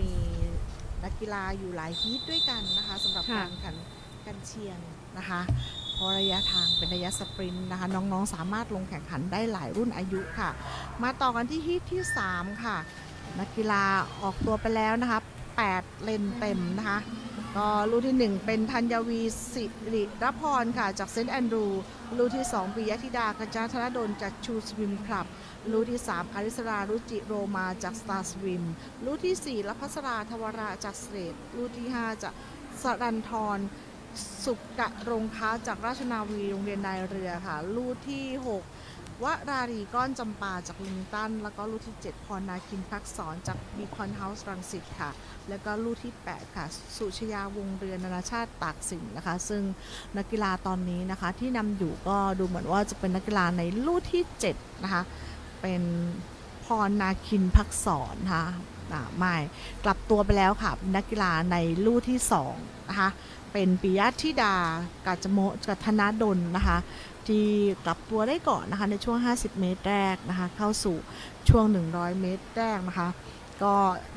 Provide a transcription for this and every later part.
มีนักกีฬาอยู่หลายฮีทด้วยกันนะคะสำหรับค่ะ การแข่งกันเชียงนะคะเพราะระยะทางเป็นระยะสปรินต์นะคะน้องๆสามารถลงแข่งขันได้หลายรุ่นอายุค่ะ มาต่อกันที่ฮีทที่ 3 ค่ะ นักกีฬาออกตัวไปแล้วนะคะ 8 เลนเต็มนะคะ ก็ลูกที่ 1 เป็นธัญวีสิริรพรค่ะ จากเซนต์แอนดรูลูกที่ 2ปิยธิดากัจจาธนดลจากชูสวิมคลับ ลูกที่ 3อาริสรารุจิโรมาจากสตาร์สวิม ลูกที่4รัพัสราทวราจากสเตทลูกที่ 5 จากสรันทร สุกะรงค้าจากราชนาวีโรงเรียนนายเรือค่ะ ลูกที่ 6วรารีก้อนจำปาจากลิงตัน แล้วก็ลูกที่ 7 พรนาคินพักสอนจากบีคอนเฮาส์รังสิตค่ะ แล้วก็ลูกที่ 8 ค่ะ สุชยาวงเรือนนานาชาติตากสินนะคะ ซึ่งนักกีฬาตอนนี้นะคะที่นำอยู่ก็ดูเหมือนว่าจะเป็นนักกีฬาในลูกที่ 7 นะคะ เป็นพรนาคินพักสอนนะคะ อ่าไม่กลับตัวไปแล้วค่ะนักกีฬาในลู่ที่2นะคะเป็นปิยธิดากาจโมกัทนาดลนะคะที่กลับตัวได้ก่อนนะคะในช่วง 50 เมตรแรกนะคะเข้าสู่ช่วง 100 เมตรแรกนะคะก็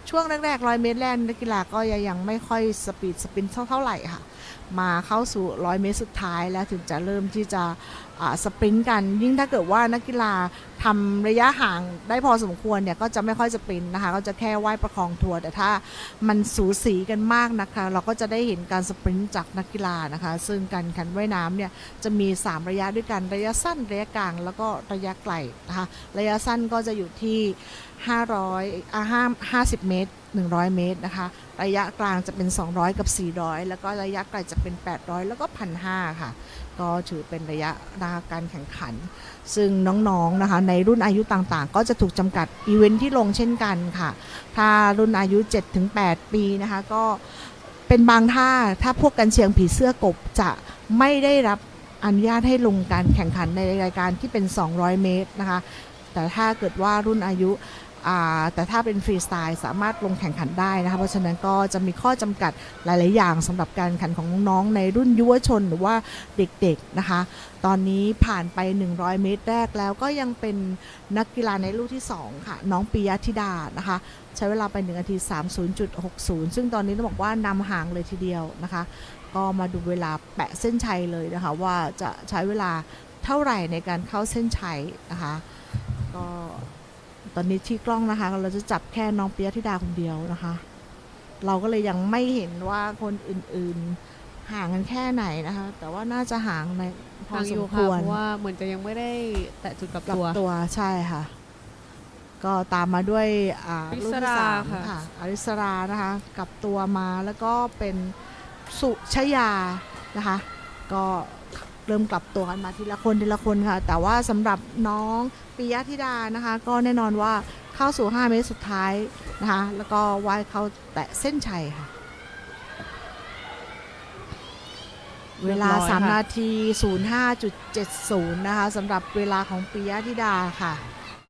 ช่วงแรกๆ100เมตรแรกนักกีฬาก็ยังไม่ค่อยสปีดสปินเท่าไหร่ค่ะ มาเข้าสู่100เมตรสุดท้ายแล้วถึงจะเริ่มที่จะสปรินต์กัน ยิ่งถ้าเกิดว่านักกีฬา ทำระยะห่างได้พอสมควรเนี่ยก็จะไม่ค่อยสปรินนะคะ ก็จะแค่ว่ายประคองทัวร์แต่ถ้ามันสูสีกันมากนะคะ เราก็จะได้เห็นการสปรินต์จากนักกีฬานะคะ ซึ่งการแข่งว่ายน้ำเนี่ยจะมี 3 ระยะด้วยกันระยะสั้นระยะกลาง แล้วก็ระยะไกลนะคะระยะสั้นก็จะอยู่ที่ 500อ่า50 เมตร100 เมตรนะคะ ระยะกลางจะเป็น 200 กับ 400 แล้วก็ระยะไกลจะเป็น 800 แล้วก็ 1,500 ค่ะ ก็ถือเป็นระยะนะคะการแข่งขัน ซึ่งน้องๆนะคะในรุ่นอายุต่างๆ ก็จะถูกจำกัดอีเวนท์ที่ลงเช่นกันค่ะ ถ้ารุ่นอายุ 7-8 ปีนะคะก็เป็นบางท่าถ้าพวกกันเชียงผีเสื้อกบจะไม่ได้รับอนุญาตให้ลงการแข่งขันในรายการที่เป็น 200 เมตรนะคะ แต่ถ้าเกิดว่ารุ่นอายุ แต่ถ้าเป็นฟรีสไตล์สามารถลงแข่งขันได้นะคะ เพราะฉะนั้นก็จะมีข้อจำกัดหลาย ๆ อย่างสำหรับการแข่งขันของน้อง ๆ ในรุ่นยุวชนหรือว่าเด็ก ๆ นะคะ ตอนนี้ผ่านไป 100 เมตรแรกแล้วก็ยังเป็นนักกีฬาในลูกที่ 2 ค่ะ น้องปิยธิดานะคะ ใช้เวลาไป1นาที 30.60 ซึ่งตอนนี้ต้องบอกว่านำห่างเลยทีเดียวนะคะ ก็มาดูเวลาแปะเส้นชัยเลยนะคะ ว่าจะใช้เวลาเท่าไหร่ในการเข้าเส้นชัยนะคะ ก็ ตอนนี้ที่กล้องนะคะ เราจะจับแค่น้องปิยธิดาคนเดียวนะคะ เราก็เลยยังไม่เห็นว่าคนอื่นๆห่างกันแค่ไหนนะคะ แต่ว่าน่าจะห่างในพอทางสอมยู่คค่ะวรเพราะว่าเหมือนจะยังไม่ได้แตะจุดกลับกลับตัวตัวใช่ค่ะ ก็ตามมาด้วยอ่าอริลูกสที่ราสามค่ะค่ะอริสรานะคะกลับตัวมาแล้วก็เป็นสุชยานะคะ ก็ เริ่มกลับตัวกันมาทีละคนทีละคนค่ะ แต่ว่าสำหรับน้องปิยธิดานะคะ ก็แน่นอนว่าเข้าสู่ 5 เมตรสุดท้ายนะคะแล้วก็ว่ายเข้าแตะเส้นชัยค่ะ เวลาเรียบร้อยค่ะ3นาที 05.70 นะคะสำหรับเวลาของปิยธิดาค่ะ